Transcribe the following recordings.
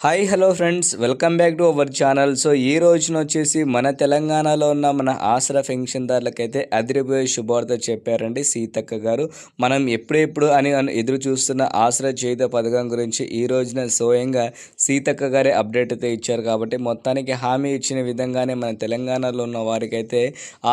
Hi hello friends welcome back to our channel so ఈ రోజున వచ్చేసి మన తెలంగాణలో ఉన్న మన ఆసరా పెన్షన్దారులకైతే అదిరిపోయే శుభార్త చెప్పారండి సీతక్క గారు. మనం ఎప్పుడెప్పుడు అని ఎదురు చూస్తున్న ఆసరా చేయుత పథకం గురించి ఈ రోజున స్వయంగా సీతక్క గారే అప్డేట్ అయితే ఇచ్చారు కాబట్టి మొత్తానికి హామీ ఇచ్చిన విధంగానే మన తెలంగాణలో ఉన్న వారికైతే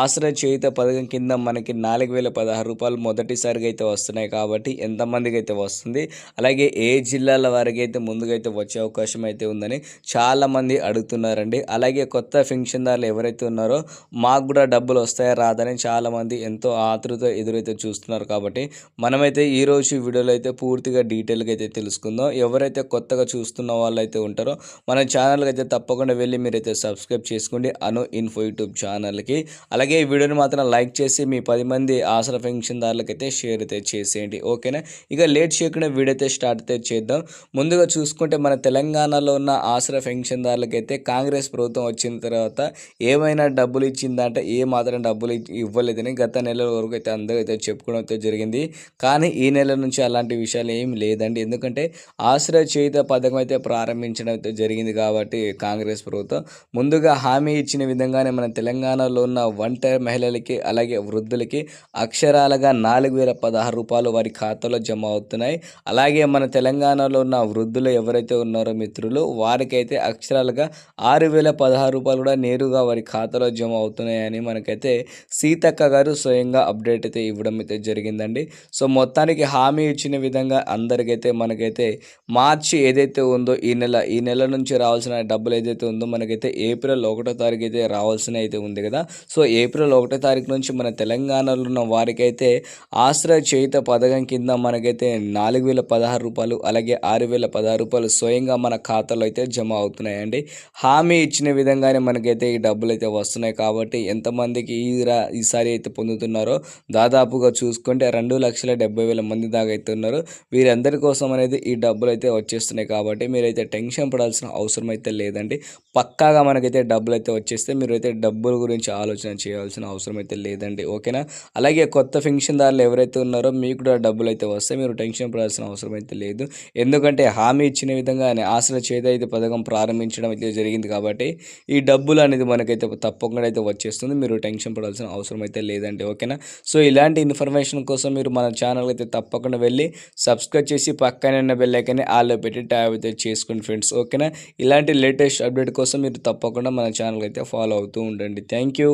ఆసరా చేయుత పథకం కింద మనకి నాలుగు వేల పదహారు రూపాయలు మొదటిసారిగా అయితే వస్తున్నాయి కాబట్టి ఎంతమందికి అయితే వస్తుంది? అలాగే ఏ జిల్లాల వారికి అయితే ముందుగా అయితే వచ్చే అవకాశం అయితే ఉందని చాలామంది అడుగుతున్నారండి. అలాగే కొత్త పెన్షన్దారులు ఎవరైతే ఉన్నారో మాకు కూడా డబ్బులు వస్తాయా రాదని చాలామంది ఎంతో ఆతృత ఎదురైతే చూస్తున్నారు కాబట్టి మనమైతే ఈ రోజు వీడియోలో అయితే పూర్తిగా డీటెయిల్గా అయితే తెలుసుకుందాం. ఎవరైతే కొత్తగా చూస్తున్న వాళ్ళు అయితే ఉంటారో మన ఛానల్కి అయితే తప్పకుండా వెళ్ళి మీరైతే సబ్స్క్రైబ్ చేసుకోండి. అను ఇన్ఫో యూట్యూబ్ ఛానల్కి. అలాగే ఈ వీడియోని మాత్రం లైక్ చేసి మీ పది మంది ఆసరా పెన్షన్దారులకైతే షేర్ అయితే చేసేయండి. ఓకేనా? ఇక లేట్ చేయకుండా వీడియో అయితే స్టార్ట్ అయితే చేద్దాం. ముందుగా చూసుకుంటే మన తెలంగాణలో ఉన్న ఆసరా పెన్షన్దారులకైతే కాంగ్రెస్ ప్రభుత్వం వచ్చిన తర్వాత ఏమైనా డబ్బులు ఇచ్చిందంటే ఏ మాత్రం డబ్బులు ఇవ్వలేదని గత నెల వరకు అయితే అందరూ అయితే చెప్పుకోవడం అయితే జరిగింది. కానీ ఈ నెల నుంచి అలాంటి విషయాలు ఏం లేదండి. ఎందుకంటే ఆశ్రయ చేయుత పథకం అయితే ప్రారంభించడం అయితే జరిగింది కాబట్టి కాంగ్రెస్ ప్రభుత్వం ముందుగా హామీ ఇచ్చిన విధంగానే మన తెలంగాణలో ఉన్న ఒంటరి మహిళలకి అలాగే వృద్ధులకి అక్షరాలుగా నాలుగు వేల పదహారు రూపాయలు వారి ఖాతాలో జమ అవుతున్నాయి. అలాగే మన తెలంగాణలో ఉన్న వృద్ధులు ఎవరైతే ఉన్నారో మిత్రులు వారికైతే అక్షరాలుగా ఆరు వేల పదహారు రూపాయలు కూడా నేరుగా వారి ఖాతాలో జమ అవుతున్నాయని మనకైతే సీతక్క గారు స్వయంగా అప్డేట్ అయితే ఇవ్వడం అయితే జరిగిందండి. సో మొత్తానికి హామీ ఇచ్చిన విధంగా అందరికైతే మనకైతే మార్చి ఏదైతే ఉందో ఈ నెల ఈ నెల నుంచి రావాల్సిన డబ్బులు ఏదైతే ఉందో మనకైతే ఏప్రిల్ ఒకటో తారీఖు అయితే రావాల్సిన అయితే ఉంది కదా. సో ఏప్రిల్ ఒకటో తారీఖు నుంచి మన తెలంగాణలో ఉన్న వారికైతే ఆశ్రయ చేయుత పథకం కింద మనకైతే నాలుగు వేల పదహారు రూపాయలు అలాగే ఆరు వేల పదహారు రూపాయలు స్వయంగా మన ఖాతాలో అయితే జమ అవుతున్నాయండి. హామీ ఇచ్చిన విధంగానే మనకైతే ఈ డబ్బులు అయితే వస్తున్నాయి కాబట్టి ఎంతమందికి ఈ రా ఈసారి అయితే పొందుతున్నారో దాదాపుగా చూసుకుంటే రెండు లక్షల డెబ్బై వేల మంది దాకా అయితే ఉన్నారు. వీరందరి కోసం అనేది ఈ డబ్బులు అయితే వచ్చేస్తున్నాయి కాబట్టి మీరైతే టెన్షన్ పడాల్సిన అవసరం అయితే లేదండి. పక్కాగా మనకైతే డబ్బులు అయితే వచ్చేస్తే మీరైతే డబ్బుల గురించి ఆలోచన చేయాల్సిన అవసరం అయితే లేదండి. ఓకేనా? అలాగే కొత్త పెన్షన్దారులు ఎవరైతే ఉన్నారో మీకు కూడా డబ్బులు అయితే వస్తే మీరు టెన్షన్ పడాల్సిన అవసరం అయితే లేదు. ఎందుకంటే హామీ ఇచ్చిన విధంగానే ఆశల చేత అయితే పథకం ప్రారంభించడం అయితే జరిగింది కాబట్టి ఈ డబ్బులు అనేది మనకైతే తప్పకుండా అయితే వచ్చేస్తుంది. మీరు టెన్షన్ పడాల్సిన అవసరం అయితే లేదండి. ఓకేనా? సో ఇలాంటి ఇన్ఫర్మేషన్ కోసం మీరు మన ఛానల్ అయితే తప్పకుండా వెళ్ళి సబ్స్క్రైబ్ చేసి పక్కనే ఉన్న బెల్ ఆలో పెట్టి ట్యాబ్ అయితే చేసుకోండి ఫ్రెండ్స్. ఓకేనా? ఇలాంటి లేటెస్ట్ అప్డేట్ కోసం మీరు తప్పకుండా మన ఛానల్ అయితే ఫాలో అవుతూ ఉండండి. Thank you.